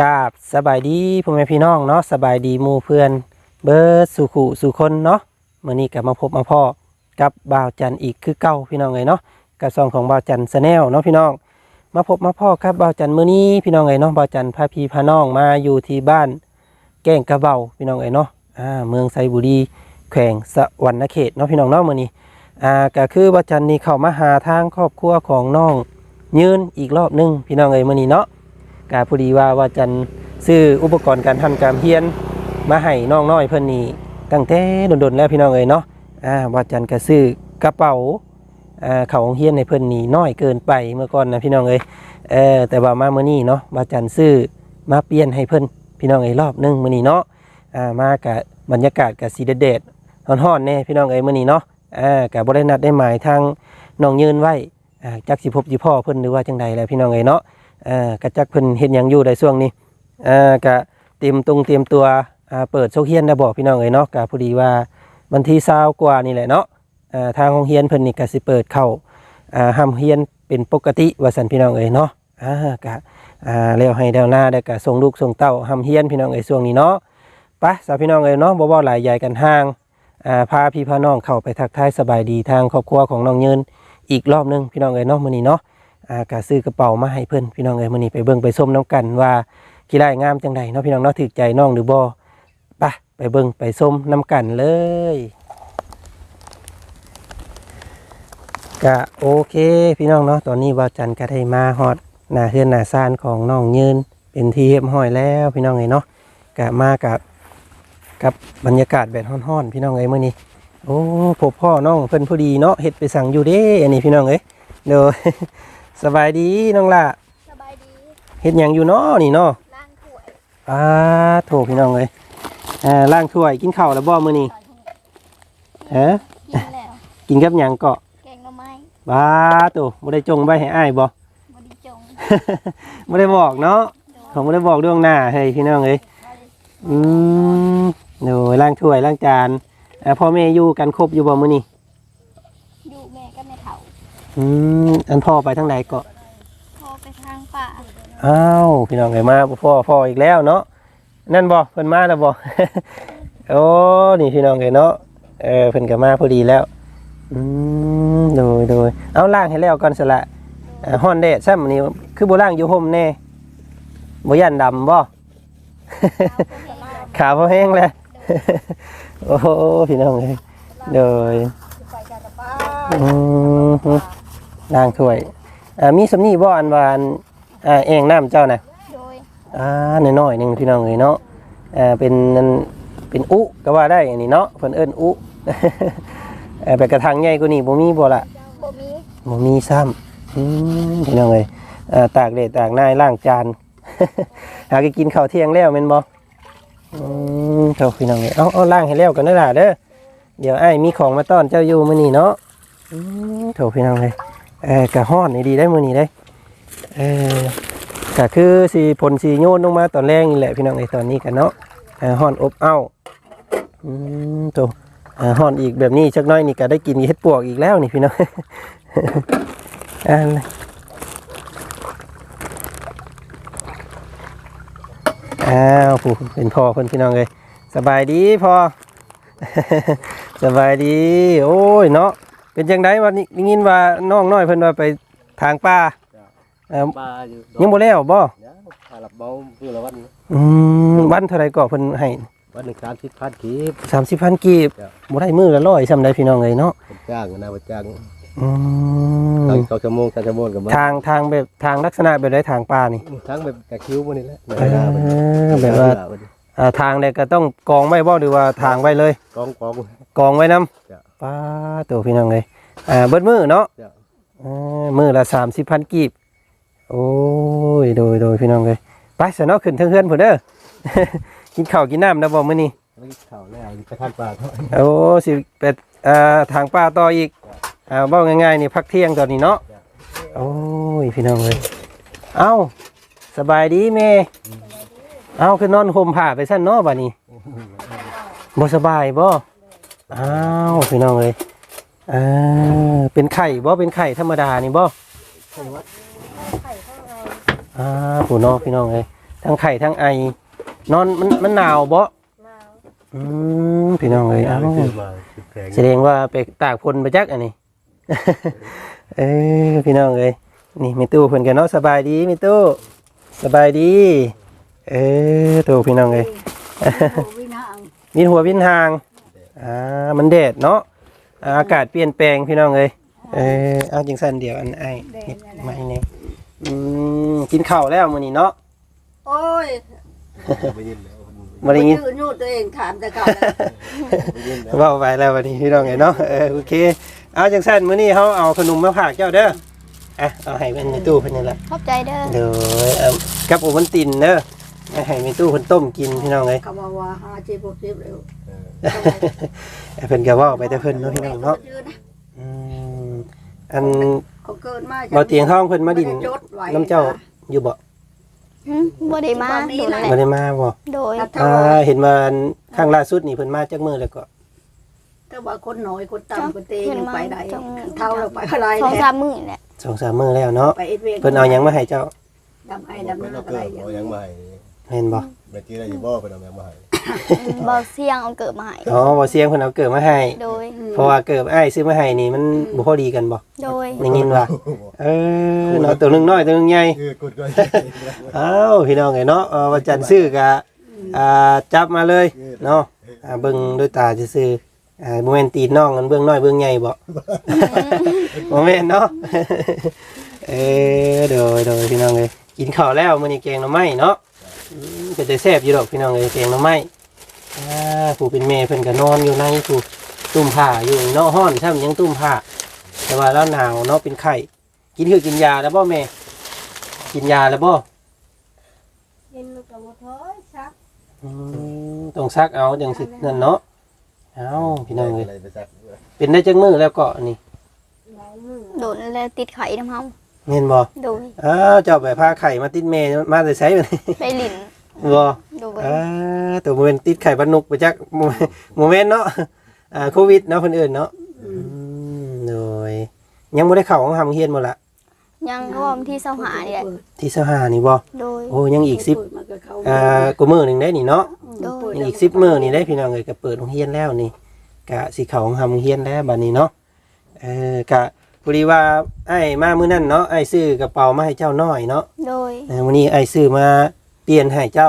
กราบสบายดีพ่อแม่พี่น้องเนาะสบายดีหมู่เพื่อน เบิร์ดสุขุสุคนเนาะมื้อนี้ก็มาพบมาพ่อกับบ่าวจันอีกคือเก่าพี่น้องเอ้ยเนาะกับซองของบ่าวจันแนลเนาะพี่น้อง มาพบมาพ่อครับบ่าวจันมื้อนี้พี่น้องเอ้ยเนาะบ่าวจันพาพี่พาน้องมาอยู่ที่บ้าน แก้งกระเบาพี่น้องเอ้ยเนาะอ่าเมืองไซบุรีแขวงสวรรณเขตเนาะพี่น้องเนาะมื้อนี้อ่าก็คือบ่าวจันนี่เข้ามาหาทางครอบครัวของน้อง ยืนอีกรอบหนึงพี่น้องเอ้ยมื้อนี้เนาะ กาพอดีว่าว่าจันซื้ออุปกรณ์การทำการเฮียนมาให้น้องน้อยเพิ่นนี่ตั้งแต่ดนๆแล้วพี่น้องเอ้ยเนาะอ่าว่าจันก็ซื้อกระเป๋าอ่าเขาของเฮียนในเพิ่นนี่น้อยเกินไปเมื่อก่อนนะพี่น้องเอ้ยเออแต่ว่ามาเมื้อนี้เนาะว่าจันซื้อมาเปลี่ยนให้เพิ่อนพี่น้องเอ้ยรอบหนึงเมื้อนี้เนาะอ่ามากะบรรยากาศกะสีเด็ดๆร้อนๆแน่พี่น้องเอ้ยมื้อนี้เนาะอ่ากะบ่ได้นัดได้หมายทางน้องยืนไว้อ่าจักสิพบสิพ่อเพิ่อนหรือว่าจังใดแหละพี่น้องเอ้ยเนาะ อ่อกระจักเพิ่นเฮ็ดหยังอยู่ในช่วงนี้อ่อกะเตรียมตรงเตรียมตัวอ่าเปิดโซเฮียนได้บอกพี่น้องเอ้ยเนาะกะพอดีว่าวันที่20กว่านี่แหละเนาะอ่อทางโรงเรียนเพิ่นนี่ก็สิเปิดเข้าอ่าห้ามเฮียนเป็นปกติว่าซั่นพี่น้องเอ้ยเนาะอ่ากะอ่าแล้วให้แล้วหน้าได้ก็ส่งลูกส่งเต้าห้ามเฮียนพี่น้องเอ้ยช่วงนี้เนาะไปสาวพี่น้องเอ้ยเนาะบ่เว้าหลายใหญ่กันห่างอ่าพาพี่พาน้องเข้าไปทักทายสบายดีทางครอบครัวของน้องยืนอีกรอบหนึงพี่น้องเอ้ยเนาะมื้อนี้เนาะ อากาซื้อกระเป๋ามาให้เพื่อนพี่น้องเอ้ยมื้อนี้ไปเบิ่งไปส้มน้ำกันว่ากี่ได้งามจังใดเนาะพี่น้องเนาะถูกใจน้องหรือบ่ไปไปเบิ่งไปส้มน้ำกันเลยก็โอเคพี่น้องเนาะตอนนี้ว่าจันก็ได้มาฮอดหน้าเฮือนหน้าซานของน้องยืนเป็นที่เรียบร้อยแล้วพี่น้องเอ้ยเนาะก็มากับกับบรรยากาศแบบฮ้อนๆพี่น้องเอ้ยมื้อนี้โอ้พบพ่อน้องเพิ่นพอดีเนาะเฮ็ดไปสั่งอยู่เด้อันนี้พี่น้องเอ้ยเด้อ สบายดีน้องล่ะสบายดีเฮ็ดหยังอยู่เนาะนี่เนาะล้างถ้วยอ่าโถพี่น้องเอ้ยอ่าล้างถ้วยกินข้าวแล้วบ่มื้อนี้ซอยทุ่งฮะกินแล้วกินกับหยังเกาะแกงหน่อไม้บ้าโตบ่ได้จงไว้ให้อ้ายบ่บไดีจงบ่ได้บอกเนาะผมบ่ได้บอกล่วงหน้าเฮ้ยพี่น้องเอ้ยอืมโดยล้างถ้วยล้างจานอ่าพ่อแม่อยู่กันครบอยู่บ่มื้อนี้ อยู่แม่ก็แม่เฒ่า อืมอันพ่อไปทางใดเกาะพอไปทางป่าอ้าวพี่น้องเอ้ยมาบ่พ่อพ่ออีกแล้วเนาะนั่นบ่เพิ่นมาแล้วบ่ โอ้นี่พี่น้องเอ้ยเนาะเออเพิ่นก็มาพอดีแล้วอืมโดยโดยเอาล่างให้แล้วก่อนสละอ่าฮ้อนแดดซ้ำนี่คือบ่ล่างอยู่ห่มแน่บ่ย่านดำบ่ ขาบ่แห้งแล้ว โอ้โหพี่น้องเอ้ยโดยอืม ล้างถ้วยอ่ามีสำนีบ่อันว่าอันอ่าเองน้ำเจ้าน่ะโดยอ่าน้อยๆหนึงพี่น้องเอ้ยเนาะอ่าเป็นอันเป็นอุก็ว่าได้อันนี้เนาะเพิ่นเอิ้นอุ เอ่อไปกระถางใหญ่กว่านี้บ่มีบ่ล่ะ บ่มีบ่มีซ้ำอืมพี่น้องเอ้ยเอ่อตากแดดตากหน้าล้างจาน หาก็กินข้าวเที่ยงแล้วแม่นบ่อืมเท่าพี่น้องเอ้ยเอาเอาล้างให้แล้วกันเด้อล่ะเด้อเดี๋ยวอ้ายมีของมาต้อนเจ้าอยู่มื้อนี้เนาะอืมเท่าพี่น้องเอ้ย เออกะฮ้อนี่ดีได้มือนี้ได้เออก็คือสิผลสิโยนลงมาตอนแรกนี่แหละพี่น้องเอ้ยตอนนี้กันเนาะเอ่อฮ้อนอบอ้าวอืมโตอ่าห่อนอีกแบบนี้ชักน้อยนี่ก็ได้กินเห็ดปวกอีกแล้วนี่พี่น้องอ่าอ้าวผู้เป็นพ่อคนพี่น้องเลยสบายดีพ่อสบายดี โอ้ยเนาะ เป็นจังไดวันนี้ได้ยินว่าน้องน้อยเพิ่นว่าไปทางป่าเอ่อปลาอยู่ยังบ่แล้วบ่เดี๋ยวถ้าหลับเบาเพื่อละวันอืมวันเท่าไหร่ก็เพิ่นให้ วันหนึ่งสามสิบพันกีบ30,000กีบครับบ่ได้มื้อละร้อยซำได้พี่น้องเลยเนาะเป็นจ้างนะว่าจ้างอืมตั้งสองชั่วโมงสามชั่วโมงกับมาทางทางแบบทางลักษณะแบบไรทางป่านี่ทั้งแบบแต่คิ้วพวกนี้แหละเออแบบว่าอ่าทางใดก็ต้องกองไว้บ่หรือว่าทางไว้เลย กองกอง กองไว้นํจ้ะ ป้าตัวพี่น้องเลยอ่าเบิดมือเนาะจ้ะอ่ามือละสามสิบพันกีบ โอ้ยโดยโดยพี่น้องเลยไปสนอขึ้นเทิงเฮือนพุ่นเด้อ กินข้าวกินน้ำนะบ่มื้อนี้ไม่เข่าแล้วไปทานปลาเท่าโอ้สิเป็ดอ่าทางป่าต่ออีกอ่าเว้าง่ายๆนี่พักเที่ยงตอนนี้เนาะโอ้ยพี่น้องเลยเอ้าสบายดีแม่เอาคือนอนห่มผ้าไปสั้นเนาะบัดนี้บ่สบายบ่ อ้าวพี่น้องเอ้ยอ่าเป็นไข่บ่เป็นไข่ธรรมดานี่บ่อ่าผู้น้องพี่น้องเอ้ยทั้งไข่ทั้งไอ นอนมันมันหนาวบ่หนาวอืมพี่น้องเอ้ยเอ้าซื้อมาสิบแพงแสดงว่าไปตากฝนไปจักอันนี้ เอ้ยพี่น้องเอ้ยนี่มีตู้เพิ่นกันเนาะสบายดีมีตู้สบายดี เออตู้พี่น้องเอ้ยวินาอังมีหัววินหาง อ่ามันแดดเนาะอ่าอากาศเปลี่ยนแปลงพี่น้องเอ้ยเออเอาจังซั่นเดียวอันไอ้นิดไม่เนี่ยอืมกินข้าวแล้วมื้อนี้เนาะโอ้ยไม่ยินแล้วบ่ได้ยินยืนอยู่ตัวเองถามแต่ก่อนไม่ยินแล้วเว้าไปแล้ววันนี้พี่น้องเอ้ยเนาะเออโอเคเอาจังซั่นมื้อนี้เฮาเอาขนมมาฝากเจ้าเด้ออะเอาให้เพิ่นในตู้เพิ่นนี่แหละขอบใจเด้อเดี๋ยวเอากับโอวันตินเด้อเอา ให้ในตู้เพิ่นต้มกินพี่น้องเอ้ยเขาบอกว่าหาจีบจีบเร็วเอาเพิ่นก็เว้าไปแต่เพิ่นเนาะพี่น้องเนาะชื่อนะอืมอันเขาเกิดมาบ่เตียงห้องเพิ่นมาดินจดไว้น้ำเจ้าอยู่บ่หึบ่ได้มาโดนแหบ่ละได้มาบ่โดยอ่าเห็นว่าอันข้างล่าสุดนี่เพิ่นมาจากมื้อแล้วก็แต่ว่าคนน้อยคนต่ำคนเตยยังไปได้เท่าเราไปอะไรสองสามมื้อแหละสองสามมื้อแล้วเนาะไปเอ็ดเวเพิ่นเอาหยังมาให้เจ้าดำไอ้ดำมันน้ำเราอะไรเกิดอย่าง เอายังมาให้เห็นบ่เมื่อกี้ได้ยินบ่เป็นเอายังมาให้บ่เสียงเอาเกิดมาให้อ๋อบ่เสียงเพิ่นเอาเกิดมาให้ โดย เพราะว่าเกิดอ้ายซื้อมาให้นี่มันบ่พอดีกันบ่โดย ได้ยินว่าเออเนาะตัวหนึงน้อยตัวหนึงใหญ่ คือกดก็อ้าวพี่น้องไงเนาะเอ่อวันจันทร์ซื้อกะอ่าจับมาเลยเนาะอ่าเบิ่งด้วยตาซื่อๆอ่าบ่แม่นตีนน้องกันเบิ่งน้อยเบิ่งใหญ่บ่ บ่แม่นเนาะ เออโดยโดยพี่น้องเอ้ยกินข้าวแล้วมื้อนี้แกงหน่อไม้เนาะ ก็จะแซ่บอยู่ดอกพี่น้องเอ้ยแกงหน่อไม้อ่าผู้เป็นแม่เพิ่นก็นอนอยู่ในผู้ตุ้มผ้าอยู่เนาะฮ้อนซ้ํยังตุ้มผ้า แต่ว่าแล้วหนาวเนาะเป็นไข้กินคือกินยาแล้วบ่แม่กินยาแล้วบ่กินกับบ่ท้อยซักอืมต้องซักเอาจังสินั่นเนาะเอาพี่น้องเลยอะไรไปซักเป็นได้จังมือแล้วก็นี่ หลายมือโดนแล้วติดไข่นำเฮา เห็นบ่โดยอ้าวเจ้าไปพาไข่มาติดเมย์มาแต่ใช้บ่นี่ไปหลินบ่โดยอ่าตัวมันเป็นติดไข่บันนุกไปจักโมเมนต์เนาะอ่าโควิดเนาะคนอื่นเนาะอืมโดยยังบ่ได้เข้าของทำเฮียนบ่ละยังก็วันที่25นี่แหละที่สหานี่บ่โดยโอ้ยังอีก10มันก็เข้าอ่ากูมื้อหนึงได้นี่เนาะโดยยังอีก10มื้อนี่ได้พี่น้องเอ้ยก็เปิดโรงเรียนแล้วนี่กะสิเข้าของทำโรงเรียนแล้วบัดนี้เนาะเออกะ พอดีว่าไอ้มามื้อนั้นเนาะไอ้ซื้อกระเป๋ามาให้เจ้าน้อยเนาะโดย เออวันนี้ไอ้ซื้อมาเปลี่ยนให้เจ้า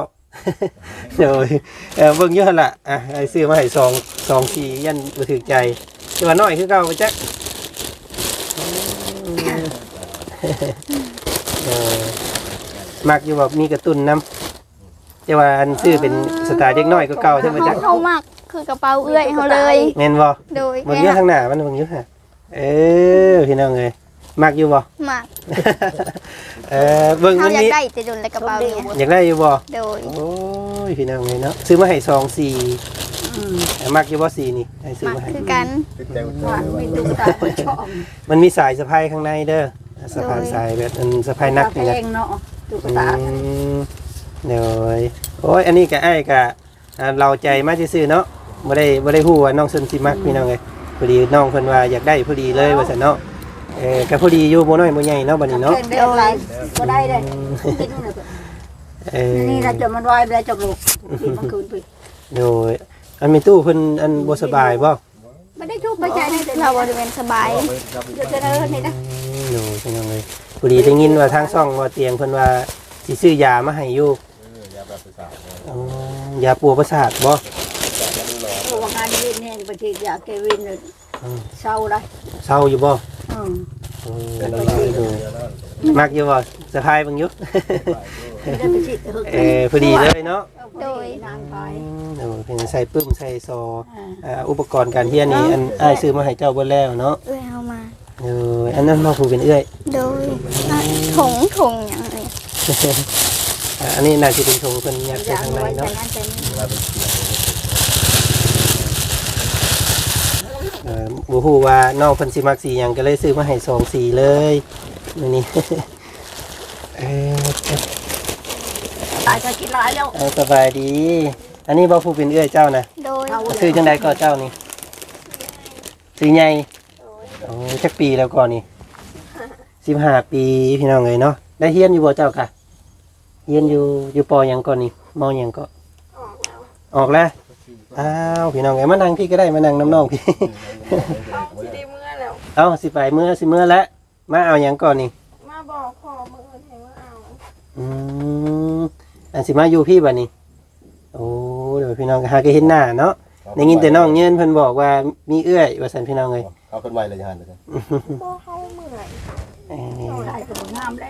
เดี๋ยวเออเบิ่งอยู่หั่นล่ะอะไอ้ซื้อมาให้สองสองสียันบ่ถึกใจแต่ว่าน้อยคือเก่าไปจักเออมักอยู่ว่ามีกระตุ้นนํแต่ว่าอันซื้อเป็นสไตล์เด็กน้อยก็เก่าใช่ไหมจ๊ะเฮามากคือกระเป๋าเอื้อยเฮาเลยแม่นบ่โดยเบิ่งอยู่ข้างหน้ามันเบิ่งอยู่ฮะ เออพี่น้องเอ้ยมักอยู่บ่ มากเออเบิ่งเฮามันอยากมีได้แต่โดนแล้วกระเป๋าเนี่ยอยากได้อยู่บ่โดยโอ้ยพี่น้องเลยเนาะซื้อมาให้ซองสี่อืมมักอยู่บ่สีนี่ให้ซื้อมากมาให้ คือกันเป็นแต่ว่ามีตุ๊กตาคนชอบมันมีสายสะพายข้างในเด้อสะพายสายแบบอันสะพายนักแพนี่นะงเนาะตุ๊กอืตามเดี๋ยวโอ้ย อันนี้ก็ไอ้ก็อ่าเราใจมาซื่อๆเนาะบ่ได้บ่ได้ฮู้ว่าน้องเซินสิมักพี่น้องเอ้ย พอดีน้องเพิ่นว่าอยากได้พอดีเลยว่าซั่นเนาะเออก็พอดีอยู่บ่น้อยบ่ใหญ่เนาะบัดนี้เนาะเได้อะไรก็ได้เลยกินน่ะเออนี่นะจะมันวายไปแล้วจบลูกกินมันคืนไปโดยอันมีตู้เพิ่นอันบ่สบายบ่ไม่ได้ทุกข์ไม่ใจได้แต่เราเราบริเวณสบายเดี๋ยวจะเดินนี่นะโดยพี่น้องเอ้ยพอดีได้ยินว่าทางช่องว่าเตียงเพิ่นว่าสิซื้อยามาให้อยู่ยาแบบประสาทอ๋อยาปัวประสาทบ่โอ้งาน วินแห้งไปทีอยากเกวินเลยเศร้าเลยเศร้าอยู่บ่อืมโอ้ยดูมักอยู่บ่สะพายเบิ่งอยู่ไม่ได้ไปฉีดเออพอดีเลยเนาะโดยนางไปโอ้ยเป็นใส่ปึ้มใส่ซออ่าอุปกรณ์การเรียนนี่อันอ้ายซื้อมาให้เจ้าเบิดแล้วเนาะเอื้อยเฮามาเอออันนั้นมาผู้เป็นเอื้อยโดยอะถุงถุงอย่างนี้อ่าอันนี้น่าสิเป็นทงเพิ่นอยากอใส่ยากข้างในไว้แต่เนาะ นั้นแต่นี้ เออบ่ฮู้ว่าน้องเพิ่นสิมักสีหยังก็เลยซื้อมาให้สองสีเลยมื้อนี้ เออตายจะกินหลายแล้วเอาสบายดี อันนี้บ่ผู้เป็นเอื้อยเจ้านะโดยซื้อจังใดก็เจ้านี่ซื้อใหญ่โอ้จักปีแล้วก่อนนี่15ปีพี่น้องเอ้ยเนาะได้เฮียนอยู่บ่เจ้ากะเรียนอยู่อยู่ปอหยังก่อนนี่มอหยังก็ออกแล้ว อ้าวพี่น้องไงมานั่งพี่ก็ได้มานั่งน้ำน้องพี่ดีเมื่อแล้ว เอาสิไปเมื่อสิเมื่อแล้วมาเอาหยังก่อนนี่มาบอกขอมืออื่นให้มาเอาอืมอันสิมาอยู่พี่บัดนี้โอ้เดี๋ยวพี่น้องก็หาก็เห็นหน้าเนาะได้ยินแต่น้องเงินเพิ่นบอกว่ามีเอื้อยว่าซั่นพี่น้องเอ้ยเอาคนใหม่เลยยันเลยบอกเขาเมื่อยเออเอาได้ก็บ่งามได้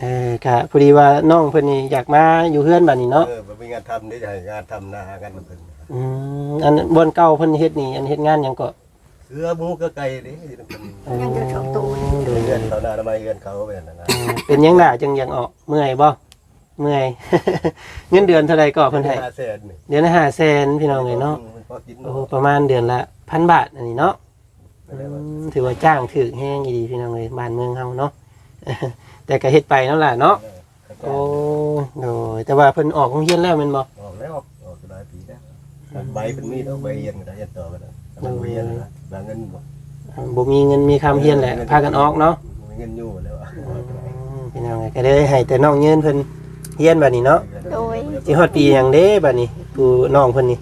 เออกะพอดีว่าน้องเพิ่นนี่อยากมาอยู่เฮือนบัดนี้เนาะเออมันมีงานทำนี่จะให้งานทำนากันมันเป็น อืมอันบอนเก่าเพิ่นเฮ็ดนี่อันเฮ็ดงานหยังก็เสือหมูก็ไก่นี่มันเป็นโอ้เรือนเขาหน้าทำไมเรือนเขาเป็นนะนะเออเป็นหยังล่ะจังอยากออกเมื่อยบ่เมื่อย เงินเดือนเท่าใดก็เพิ่นให้ห้าแสนนี่เดือนละ500,000พี่น้องเอ้ยเนาะพอกินโอ้ประมาณเดือนละพันบาทอันนี้เนาะอืมถือว่าจ้างถือแห้งอีดีพี่น้องเลยบ้านเมืองเฮาเนาะ แต่ก็เฮ็ดไปนั่นแหละเนาะโอ้โดยแต่ว่าเพิ่นออกโรงเรียนแล้วแม่นบ่ออกแล้วออกได้ปีแล้ว ใบเป็นมีดเอาใบเย็นก็ได้ยันต่อกันนะใบเย็นนะบางเงินบ่บ่มีเงินมีคำเฮียนแหละพากันออกเนาะเงินอยู่แล้วอืมพี่น้องก็เลยให้แต่น้องเงินเพิ่นเฮียนบัดนี้เนาะโดยสิฮอดปีหยังเด้บัดนี้ผู้น้องเพิ่นนี่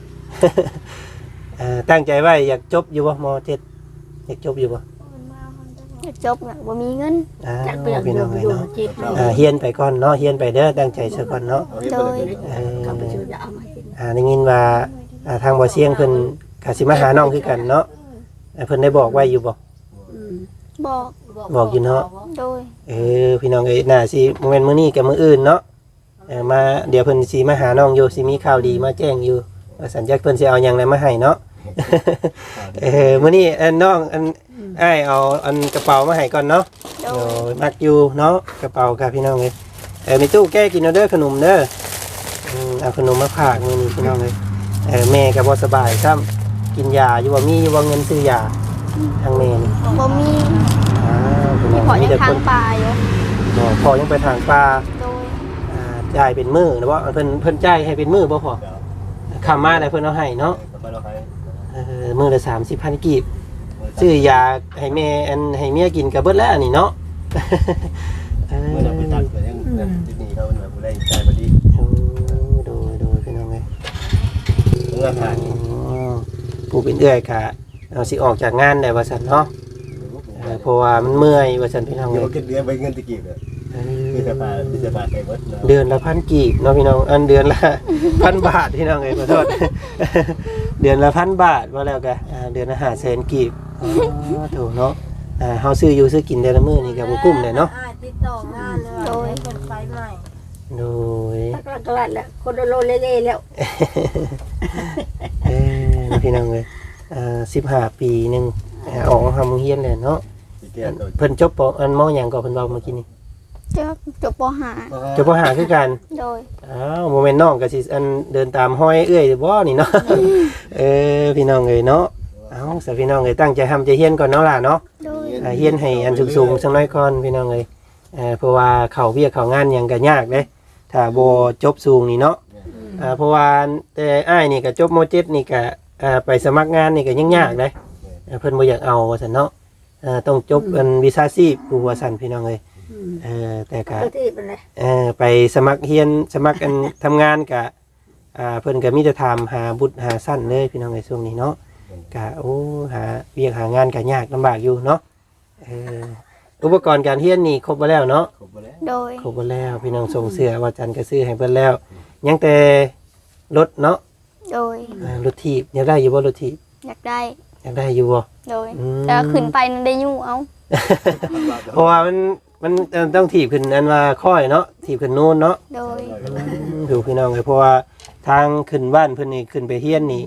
เอ่อตั้งใจไว้อยากจบอยู่บ่ม .7 อยากจบอยู่บ่อยากจบน่ะบ่มีเงินอ้าจักไปวพี่น้องอเอ้ยยู่เนาะจิตอ่าเฮียนไปก่อนเนาะเฮียนไปเด้อตั้งใจซะก่อนเนาะโดยเออกับไปซื้อยามากินอ่าได้ยินว่า อ่าทางบ่อเสียงเพิ่นกสิมาหาน้องคือกันเนาะอ่าเพิ่นได้บอกไว้อยู่บ่ อืมบอกบอกอยู่เนาะ โดย เออพี่น้องเอ้ยน่าสิบ่แม่นมื้อนี้กับมื้ออื่นเนาะเออมาเดี๋ยวเพิ่นสิมาหาน้องอยู่สิมีข่าวดีมาแจ้งอยู่ว่าสัญญาเพิ่นสิเอาหยังไดมาให้เนาะ เออมื้อนี้อันน้องอันอ้ายเอาอันกระเป๋ามาให้ก่อนเนาะโดโอ้ยยมักอยู่เนาะกระเป๋าค่ะพี่น้องเอ้ยเออมีตู้แก้กินเอาเด้อขนมเด้ออืมเอาขนมมาฝากมื้อนี้พี่น้องเอ้ย เออแม่ก็บ่สบายซ้ำกินยาอยู่ว่ามีอยู่ว่าเงินซื้อยาทางแม่นี่บ่มีอ้าวพี่น้มีองพอมียังแต่ทาคงนป่าอยู่บ่พอยังไปทางป่าโดยอ่าจ่ายเป็นมื้อนะบ่เพิ่นเพิ่นจ่ายให้เป็นมื้อบ่พอคำมาได้เพิ่นเอาให้เนาะไปเราให้เออมื้อละ30,000กีบ ซื้อยาให้แม่อันให้เมียกินก็เบิดแล้วอันนี้เนาะ เออเมื่อเราไปตัดก็ยังที่นี่เขาแบบได้ใจพอดี โอ้โดยโดยพี่น้องเอ้ย เมื่อผ่านอืมผู้เป็นเอื้อยกะเอาสิออกจากงานได้ว่าซั่นเนาะเออเพราะว่ามันเมื่อยว่าซั่นพี่น้องเดี๋ยวเอ้ยกินเดือนไปเงินตะกี้เลยเอมีแต่อปลามีแต่ปลาใส่เบิดเดือนละพันกีบเนาะพี่น้องอันเดือนละ พันบาทพี่น้องเอ้ยขอโทษ เดือนละพันบาทว่าแล้วกันอ่าเดือนละห้าแสนกีบอ๋อถูกเนาะอ่าเฮาซื้ออยู่ซื้อกินเดือนละมื้อนี่ก็บ่กุ้มเลยเนาะ อ่ติดต่องานเลยว่าให้เปิดไฟใหม่ โดยตักละกลัดแล้วคนละโลเล่ๆแล้วเออพี่น้องเอ้ยอ่า15ปีหนึงอ่าออกมาทำโรงเรียนเลยเนาะที่เกียร์ตัวเพิ่นจบปอันมอหยังก็เพิ่นเว้าเมื่อกี้นี่จบจบปห้าจบปหาคือกันโดยอ้าวโมเมนต์น้องก็สิอันเดินตามห้อยเอื้อยบ่นี่เนาะเออพี่น้องเอ้ยเนาะเอ้าสพี่น้องเอ้ยตั้งใจทำใจเฮียนก่อนเนาะล่ะเนาะโดยอ่าเฮียนให้อันสูงๆสักหน่อยก่อนพี่น้องเอ้ยเอ่อเพราะว่าเข้าเวียกเข้างานหยังก็ยากเด้ ถ้าบ่จบสูงนี่เนาะอ่าเพราะว่าแต่อ้ายนี่ก็จบม .7 นี่ก็อ่าไปสมัครงานนี่ก็ยังยากเด้เอ่อเพิ่นบ่อยากเอาว่าซั่นเนาะเอ่อต้องจบอันวิชาชีพผู้ว่าซั่นพี่น้องเอ้ยอืมเออแต่ก็ก็ที่เป็นไรเออไปสมัครเฮียนสมัครกันทำงานกะอ่าเพิ่นก็มีแต่ถามหาบุตรหาสั้นเลยพี่น้องในช่วงนี้เนาะกะโอ้หาเวียกหางานก็ยากลำบากอยู่เนาะเออ อุปกรณ์การเฮียนนี่ครบหมดแล้วเนาะครบมาแล้วโดย ครบหมดแล้วพี่น้องส่งเสื้อว่าจันก็ซื้อให้เพิ่นแล้ว ยังแต่รถเนาะโดย อ่ารถถีบอยากได้อยู่บ่รถถีบอยากได้ อยากได้อยู่บ่ โดย อืม แต่ขึ้นไปนั่นได้ยู่เอา เพราะว่ามันมันเอ่อต้องถีบขึ้นอันว่าค่อยเนาะถีบขึ้นโน่นเนาะ โดย ดูพี่น้องเลยเพราะว่าทางขึ้นบ้านเพิ่นนี่ขึ้นไปเฮียนนี่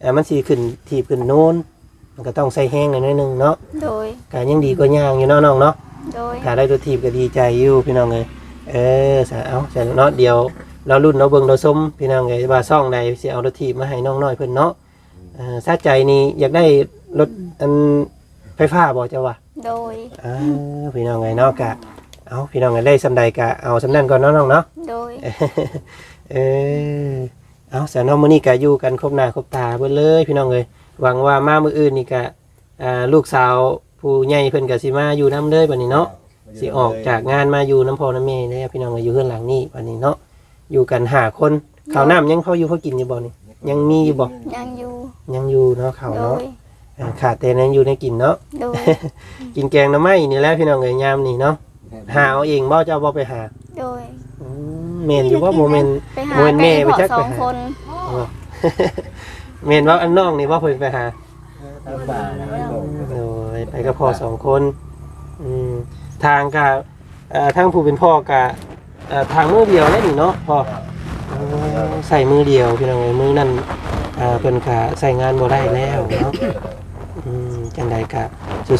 เอ่อมันสิขึ้นทีบขึ้นโน้น มันก็ต้องใส่แห้งหน่อยนึงเนาะโดย การยังดีกว่าย่างอยู่เนาะน้องเนาะโดย ถ้าได้ตัวทีบก็ดีใจอยู่พี่น้องเลยเออสาเอาสาเนาะเดี๋ยวเรารุ่นเราเบิ่งเราส้มพี่น้องเลยว่าซ่องใดสิเอารถทีบมาให้น้องน้อยเพิ่นเนาะเออซาใจนี่อยากได้รถอันไฟฟ้าบ่เจ้าว่าโดยอ้าวพี่น้องไงเนาะกะเอาพี่น้องไงได้สำใดกะเอาสำนั้นก่อนเนาะน้องเนาะ โดย เออเอาแสนเอามื้อนี้ก็อยู่กันครบหน้าครบตาเบิดเลยพี่น้องเอ้ย หวังว่ามามื้ออื่นนี่ก็อ่าลูกสาวผู้ใหญ่เพิ่นก็สิมาอยู่นํเด้อบัดนี้เนาะสิออกจากงานมาอยู่น้ำพ่อน้ำแม่เด้อพี่น้องเอ้ยอยู่เฮือนหลังนี้บัดนี้เนาะอยู่กันหาคนข้าวน้ำยังเขาอยู่เขากินอยู่บ่นี่ยังมีอยู่บ่ยังอยู่ยังอยู่เนาะข้าวโดเนาะยอ่าขาดแต่นั้นอยู่ในกินเนาะ โดยกินแกงหน้ำไม้นี่แหละพี่น้องเอ้ยยามนี่เนาะหาเอาเองบ่เจ้าบ่ไปหาโดยอืมแม่นอยู่บ่บ่แม่น ไปหาโมนแม่ไก่ไปขอจักสองไปหา คนบ่ แม่นว่าอันน้องนี่บ่เพิ่นไปหาทางป่านะมันบอกโดยไปกับพ่อสองคนอืมทางกะเอ่อทางผู้เป็นพ่อกะเอ่อทางมือเดียวเลยนี่เนาะพ่ออ๋อใส่มือเดียวพี่น้องเอ้ยมือนั่นอ่าเพิ่นกะใส่งานบ่ได้แล้วเนาะอืมจังใดกะ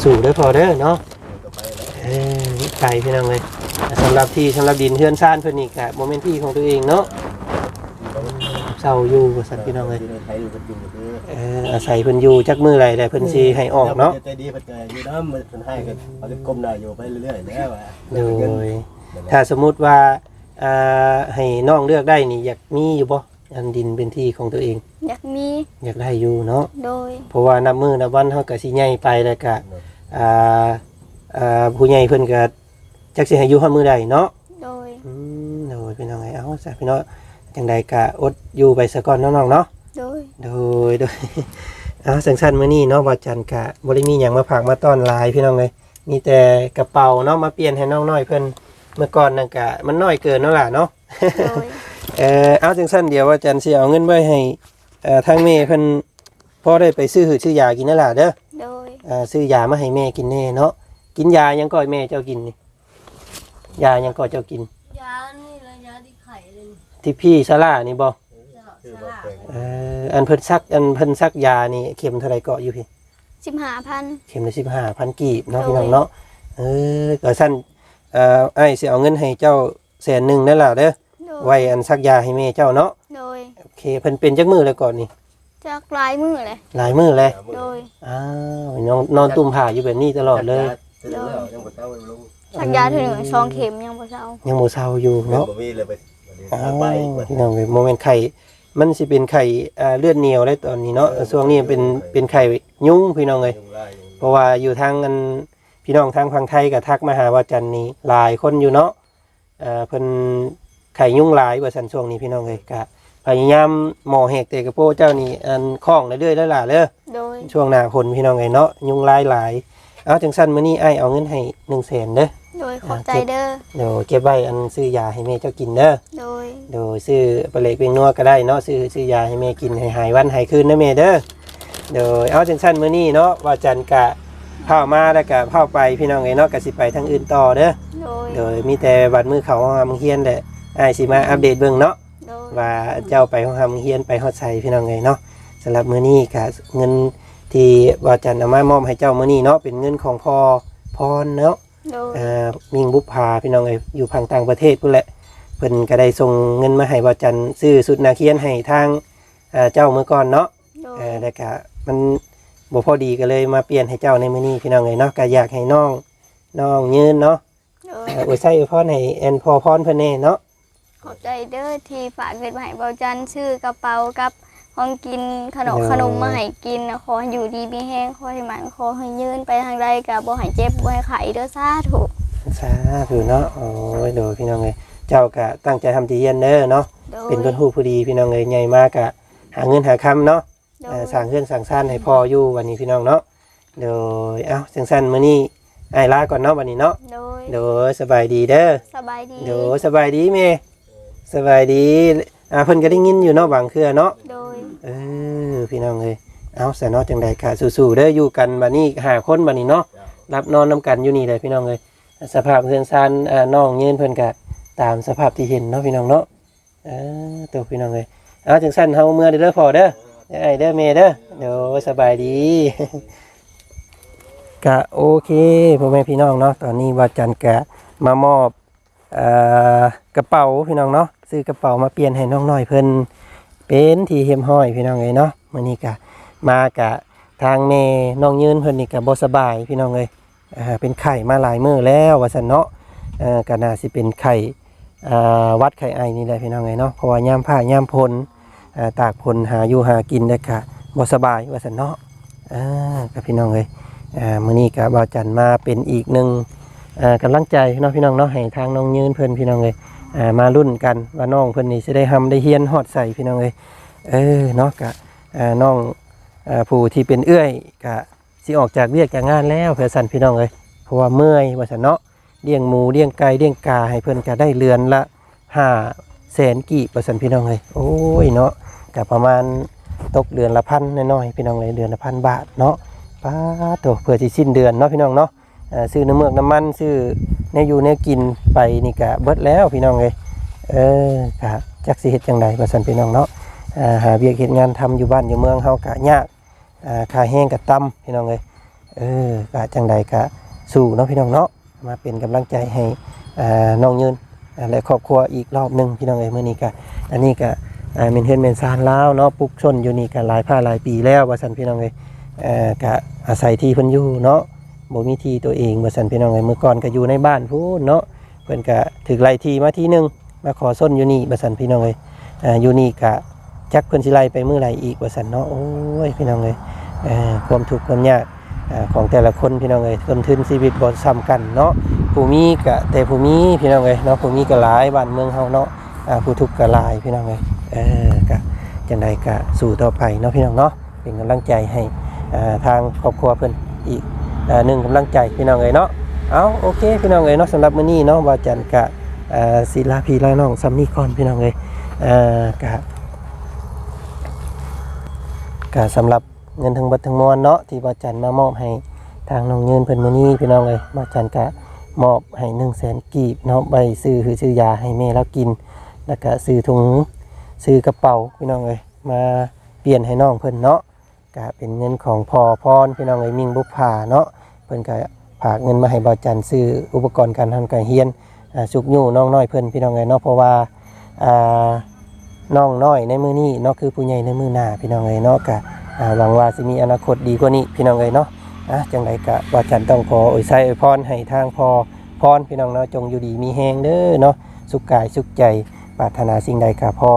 สู้ๆเด้อพ่อเด้อเนาะก็ไปแล้วเออไก่พี่น้องเลยสำหรับที่สำหรับดินเฮือนซ่านเพิ่นนี่กะโมเมนต์ที่ของตัวเองเนาะ เศร้าอยู่ว่าซั่นพี่น้องเลยอยู่ในไทยอยู่กันอยู่คือเอออาศัยเพิ่นอยู่จักมือไรแต่เพิ่นสิให้ออกเนาะใจดีเพิ่นก็อยู่น้ำมันให้กันเอาจะก้มหน้าอยู่ไปเรื่อยๆแล้วว่าโดยถ้าสมมุติว่าอ่าให้น้องเลือกได้นี่อยากมีอยู่บ่อันดินเป็นที่ของตัวเอง อยากมีอยากได้อยู่เนาะโดย เพราะว่านับมือนับวันเฮาก็สิใหญ่ไปแล้วก็อ่าอ่าผู้ใหญ่เพิ่นก็จักสิให้อยู่ฮอดมือใดเนาะโดยอืมโดยพี่น้องไงเอาซะพี่น้อง จังใดกะอดอยู่ไปซะก่อนน้องๆเนาะ โดย โดยโดย เอาสังสันมื้อนี้เนาะว่าจันกะบ่ได้มีหยังมาฝากมาต้อนหลายพี่น้องเลยมีแต่กระเป๋าเนาะมาเปลี่ยนให้น้องน้อยเพิ่นเมื่อก่อนนั่นกะมันน้อยเกินเนาะล่ะเนาะ โดย เออเอาจังซั่นเดี๋ยวว่าจันสิเอาเงินไว้ให้เอ่อทางแม่เพิ่นพอได้ไปซื้อหือซื้อยากินนั่นล่ะเด้อโดย เอ่อซื้อยามาให้แม่กินแน่เนาะกินยายังก่อยแม่เจ้ากินนี่ยายังก่อยเจ้ากินยานี่ระยะที่ไข่เลย ที่พี่ซาร่านี่บ่คือบอกแปลงเอ่ออันเพิ่นซักอันเพิ่นซักยานี่เข็มเท่าไรเกาะอยู่พี่ สิบห้าพัน เข็มละสิบห้าพันกีบเนาะโอ้ยพี่น้องเนาะเออก็สั้นเอ่อไอ้สิเอาเงินให้เจ้าแสนหนึ่งนั่นแหละเด้อโดยไว้อันซักยาให้แม่เจ้าเนาะโดยโอเคเพิ่นเป็นจักมือแล้วก่อนนี่จากลายมือเลย หลายมือเลยโดยอ้าวนอนนอนตุ่มผ้าอยู่แบบนี้ตลอดเลยแล้วยังบ่เต้าลงสักยาถึงหนึ่งซองเข็มยังบ่เช้ายังบ่เซาอยู่เนาะเนาะ บ่มีเลยไป อ้าวไปพี่น้องเอ้ยโมเมนต์ไข่ มันสิเป็นไข่อ่าเลือดเหนียวเลยตอนนี้เนาะช่วงนี้เป็นเป็นไข่ยุ่งพี่น้องเอ้ยเพราะว่าอยู่ทางอันพี่น้องทางฝั่งไทยก็ทักมาหาว่าจันนี้หลายคนอยู่เนาะเอ่อเพิ่นไข่ยุ่งหลายว่าสันช่วงนี้พี่น้องเลยก็พยายามหมอแหกเตะกระโปรงเจ้านี่อันคล้องเรื่อยๆแล้วล่ะเด้อโดยช่วงหน้าฝนพี่น้องเลยเนาะยุ่งหลายหลายเอาจังสั้นมื้อนี้ไอ้ายเอาเงินให้1แสนเด้อโดย ขอบใจเด้อเดี๋ยวเก็บไว้อันซื้อยาให้แม่เจ้ากินเด้อ โดยเดี๋ยวซื้อปลาเล็กเปียงนัวก็ได้เนาะซื้อซื้อยาให้แม่กินให้หายวันหายคืนนะแม่เด้อเดี๋ยวเอาจังสั้นมื้อนี้เนาะว่าจันกะเข้ามาแล้วก็เข้าไปพี่น้องไงเนาะก็สิไปทางอื่นต่อเด้อ โดยเดี๋ยวมีแต่บัดมือเขาห้องทำเฮียนแหละอ้ายสิมาอัปเดตเบิ่งเนาะโดย ว่าเจ้าไปห้องทำเฮียนไปฮอดไสพี่น้องไงเนาะสำหรับมื้อนี้ก็เงินที่ว่าจันเอามามอบให้เจ้ามื้อนี้เนาะเป็นเงินของพ่อพรเนาะ โดยอ่ามิงบุพพาพี่น้องเอ้ยอยู่พังต่างประเทศพุ่นแหละเพิ่นก็ได้ส่งเงินมาให้บ่จันซื้อสุดนาเคียนให้ทางอ่าเจ้าเมื่อก่อนเนาะ โดยเออแล้วก็มันบ่พอดีก็เลยมาเปลี่ยนให้เจ้าในมื้อนี้พี่น้องเอ้ยเนาะก็อยากให้น้องน้องยืนเนาะโดยเอ่ออวยไส้อวยพรให้แอนพอพรเพิ่นแน่เนาะขอบใจเด้อที่ฝากเงินมาให้เบาจันชื่อกระเป๋ากับ ของกินขนมขนมมาให้กินนะขอให้อยู่ดีมีแห้งขอให้หมันขอให้ยืนไปทางใดกับบ่ให้เจ็บบ่ให้ไข้เด้อสาธุสาธุเนาะโอ้ยโดยพี่น้องเอ้ยเจ้าก็ตั้งใจทำที่เรียนเด้อเนาะโดยเป็นคนฮู้ผู้ดีพี่น้องเอ้ยใหญ่มากก็หาเงินหาคำเนาะโดเอ่อยสร้างเพื่อนสร้างซ่านให้พ่ออยู่วันนี้พี่น้องเนาะโดยเอ้าจังสั้นมื้อนี้ไอ้ายลาก่อนเนาะวันนี้เนาะโดยโดยสบายดีเด้อสบายดีโดยสบายดีแม่สบายดีอ่าเพิ่นก็ได้ยินอยู่เนาะบางเครือเนาะโดย เออพี่น้องเอ้ยเอาซะเนาะจังใดก็สู้ๆเด้ออยู่กันบัดนี้หาคนบัดนี้เนาะรับนอนนํกันอยู่นี่เลยพี่น้องเอ้ยสภาพเพื่อนซานอ่าน้องเยืนเพิ่อนก็ตามสภาพที่เห็นเนาะพี่น้องเนาะเออตัวพี่น้องเอ้ยเอาจังซั่นเฮาเมื่อเด้อพอเด้อได้เด้อเมเด้อเดี๋ยวสบายดีกะโอเคพ่อแม่พี่น้องเนาะตอนนี้ว่าจันกะมามอบอ่อกระเป๋าพี่น้องเนาะซื้อกระเป๋ามาเปลี่ยนให้น้องหน้อยเพิ่น เป็นที่เฮียมห้อยพี่น้องเลยเนาะมื้อนี้กะมากะทางแม่น้องยืนเพิ่นนี่กะบ่สบายพี่น้องเลยอ่าเป็นไข้มาหลายมื้อแล้วว่าสันเนาะเอ่อก็น่าสิเป็นไข้อ่าวัดไข้ไอนี่แหละพี่น้องเลยเนาะเพราะว่ายามผ้ายามพลอ่าตากผลหาอยู่หากินได้ค่ะบ่สบายว่าสันเนาะอ่ากับพี่น้องเลยอ่ามื้อนี้ก็บ่าวจันมาเป็นอีกหนึ่งอ่ากำลังใจเนาะพี่น้องเนาะให้ทางน้องยืนเพิ่นพี่น้องเลย อ่ามารุ่นกันว่าน้องเพิ่นนี่สิได้ทำได้เฮียนฮอดใส่พี่น้องเอ้ยเออเนาะกะอ่าน้องอ่าผู้ที่เป็นเอื้อยกะสิออกจากเวียกจากงานแล้วเพื่อสั่นพี่น้องเอ้ยเพราะว่าเมื่อยว่าซั่นเนาะเลี้ยงหมูเลี้ยงไก่เลี้ยงกาให้เพิ่นก็ได้เรือนละ5แสนกีบว่าซั่นพี่น้องเอ้ยโอ้ยเนาะก็ประมาณตกเดือนละพันน้อยๆพี่น้องเอ้ยเดือนละพันบาทเนาะป้าดโตเพื่อสิสิ้นเดือนเนาะพี่น้องเนาะ ซื้อน้ำเมือกน้ำมันซื้อแนวอยู่แนวกินไปนี่ก็เบิดแล้วพี่น้องเอ้ยเออกะจักสิเฮ็ดจังใดว่าซั่นพี่น้องเนาะหาเวียกเฮ็ดงานทำอยู่บ้านอยู่เมืองเฮากะยากอ่าแห้งกะต่ำพี่น้องเอ้ยเออกะจังใดกะสู้เนาะพี่น้องเนาะมาเป็นกำลังใจให้น้องยืนและครอบครัวอีกรอบหนึ่งพี่น้องเอ้ยมื้อนี้กะอันนี้กะเมนเฮือนเมนซานลาวเนาะปลูกชนอยู่นี่กะหลายผ้าหลายปีแล้วว่าซั่นพี่น้องเอ้ยเออกะอาศัยที่พิ่นยู่เนาะ บ่มีที่ตัวเองว่าซั่นพี่น้องเอ้ยเมื่อก่อนก็อยู่ในบ้านพู้เนาะเพิ่นกะถึกไล่ที่มาที่หนึงมาขอส้นอยู่นี่บสันพี่น้องเลยอ่าอยู่นี่กะจักเพิ่นสิไล่ไปมื้อไรอีกบสันเนาะโอ้ยพี่น้องเลยอ่าความทุกข์ความยากอ่าของแต่ละคนพี่น้องเลยต้นทุนชีวิตบ่ซ้ำกันเนาะผู้มีกะแต่ผู้มีพี่น้องเลยเนาะผู้มีก็หลายบ้านเมืองเฮาเนาะอ่าผู้ทุกข์ก็หลายพี่น้องเลยเออกะจังใดกะสู่ต่อไปเนาะพี่น้องเนาะเป็นกำลังใจให้อ่าทางครอบครัวเพิ่นอีก หนึ่งกำลังใจพี่น้องเลยเนาะเอาโอเคพี่น้องเลยเนาะสำหรับมื้อนี้เนาะว่าจันกะศิลาพีลาน้องซัมนี่ก่อนพี่น้องเลยเอ่อกะกะสำหรับเงินทั้งบัดทั้งมวลเนาะที่บาจันมามอบให้ทางน้องเงินเพิ่นมื้อนี้พี่น้องเลยบาจันกะมอบให้หนึ่งแสนกีบเนาะใบซื้อคือซื้อยาให้แม่แล้วกิน แล้วก็ซื้อถุงซื้อกระเป๋าพี่น้องเลยมาเปลี่ยนให้น้องเพิ่นเนาะ กะเป็นเงินของพอพรพี่น้องเลยมิ่งบุพผาเนาะเพิ่นก็ฝากเงินมาให้บาจันซื้ออุปกรณ์การทำการเฮียนสุกยู่น้องน้อยเพิ่นพี่น้องไงเนาะเพราะว่าน้องน้อยในมือนี้เนาะคือผู้ใหญ่ในมือหน้าพี่น้องไงเนาะกะหวังว่าสิมีอนาคตดีกว่านี้พี่น้องไงเนาะอะจังไดกะว่าจันต้องขออวยไสอวยพรให้ทางพอพรพี่น้องเนาะจงอยู่ดีมีแฮงเด้อเนาะสุขกายสุขใจปรารถนาสิ่งใดกะพอ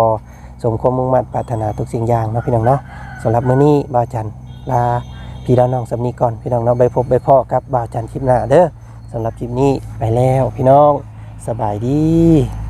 สมความมุ่งมั่นปรารถนาทุกสิ่งอย่างเนาะพี่น้องเนาะ สำหรับมื้อนี้บ่าวจันลาพี่น้องสำนีก่อนพี่น้องเนาะไปพบไปพ่อครับบ่าวจันคลิปหน้าเด้อสำหรับคลิปนี้ไปแล้วพี่น้องสบายดี